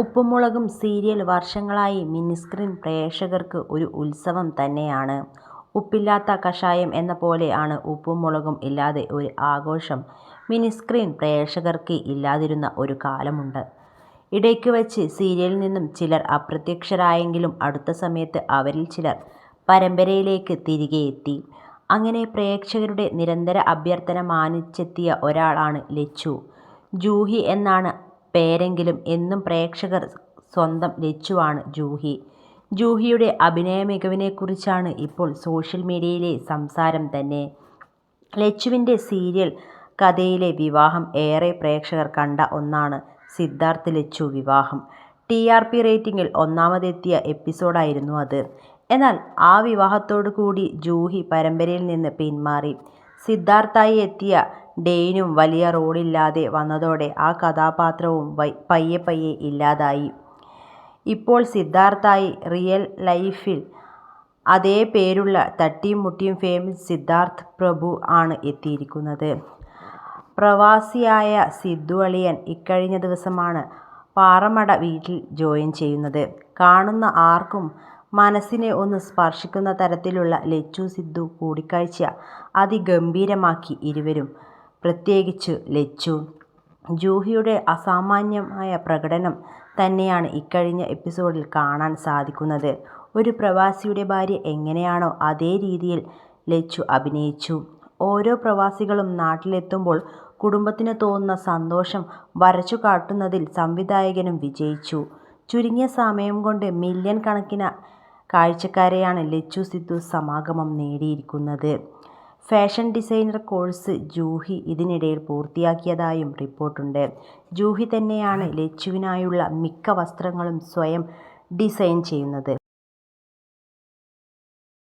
ഉപ്പും സീരിയൽ വർഷങ്ങളായി മിനിസ്ക്രീൻ പ്രേക്ഷകർക്ക് ഒരു ഉത്സവം തന്നെയാണ്. ഉപ്പില്ലാത്ത കഷായം എന്ന പോലെ ആണ് ഉപ്പും മുളകും ഇല്ലാതെ ഒരു ആഘോഷം മിനിസ്ക്രീൻ പ്രേക്ഷകർക്ക് ഇല്ലാതിരുന്ന ഒരു കാലമുണ്ട്. ഇടയ്ക്ക് വച്ച് സീരിയലിൽ നിന്നും ചിലർ അപ്രത്യക്ഷരായെങ്കിലും അടുത്ത സമയത്ത് അവരിൽ ചിലർ പരമ്പരയിലേക്ക് തിരികെ എത്തി അങ്ങനെ പ്രേക്ഷകരുടെ നിരന്തര അഭ്യർത്ഥന മാനിച്ചെത്തിയ ഒരാളാണ് ലച്ചു. ജൂഹി എന്നാണ് പേരെങ്കിലും എന്നും പ്രേക്ഷകർ സ്വന്തം ലച്ചുവാണ് ജൂഹി. ജൂഹിയുടെ അഭിനയ മികവിനെക്കുറിച്ചാണ് ഇപ്പോൾ സോഷ്യൽ മീഡിയയിലെ സംസാരം തന്നെ. ലച്ചുവിന്റെ സീരിയൽ കഥയിലെ വിവാഹം ഏറെ പ്രേക്ഷകർ കണ്ട ഒന്നാണ് സിദ്ധാർത്ഥ് ലച്ചു വിവാഹം. ടി ആർ പി റേറ്റിംഗിൽ ഒന്നാമതെത്തിയ എപ്പിസോഡായിരുന്നു അത്. എന്നാൽ ആ വിവാഹത്തോടു കൂടി ജൂഹി പരമ്പരയിൽ നിന്ന് പിന്മാറി. സിദ്ധാർത്ഥായി എത്തിയ ഡെയ്നും വലിയ റോളില്ലാതെ വന്നതോടെ ആ കഥാപാത്രവും പയ്യെ പയ്യെ ഇല്ലാതായി. ഇപ്പോൾ സിദ്ധാർത്ഥായി റിയൽ ലൈഫിൽ അതേ പേരുള്ള തട്ടിയും മുട്ടിയും ഫേമസ് സിദ്ധാർത്ഥ് പ്രഭു ആണ് എത്തിയിരിക്കുന്നത്. പ്രവാസിയായ സിദ്ദു അളിയൻ ഇക്കഴിഞ്ഞ ദിവസമാണ് പാറമട വീട്ടിൽ ജോയിൻ ചെയ്യുന്നത്. കാണുന്ന ആർക്കും മനസ്സിനെ ഒന്ന് സ്പർശിക്കുന്ന തരത്തിലുള്ള ലച്ചു സിദ്ദു കൂടിക്കാഴ്ച അതിഗംഭീരമാക്കി ഇരുവരും. പ്രത്യേകിച്ച് ലച്ചു. ജൂഹിയുടെ അസാമാന്യമായ പ്രകടനം തന്നെയാണ് ഇക്കഴിഞ്ഞ എപ്പിസോഡിൽ കാണാൻ സാധിക്കുന്നത്. ഒരു പ്രവാസിയുടെ ഭാര്യ എങ്ങനെയാണോ അതേ രീതിയിൽ ലച്ചു അഭിനയിച്ചു. ഓരോ പ്രവാസികളും നാട്ടിലെത്തുമ്പോൾ കുടുംബത്തിന് തോന്നുന്ന സന്തോഷം വരച്ചു കാട്ടുന്നതിൽ സംവിധായകനും വിജയിച്ചു. ചുരുങ്ങിയ സമയം കൊണ്ട് മില്യൺ കണക്കിന് കാഴ്ചക്കാരെയാണ് ലച്ചു സിദ്ധു സമാഗമം നേടിയിരിക്കുന്നത്. ഫാഷൻ ഡിസൈനർ കോഴ്സ് ജൂഹി ഇതിനിടയിൽ പൂർത്തിയാക്കിയതായും റിപ്പോർട്ടുണ്ട്. ജൂഹി തന്നെയാണ് ലച്ചുവിനായുള്ള മിക്ക വസ്ത്രങ്ങളും സ്വയം ഡിസൈൻ ചെയ്യുന്നത്.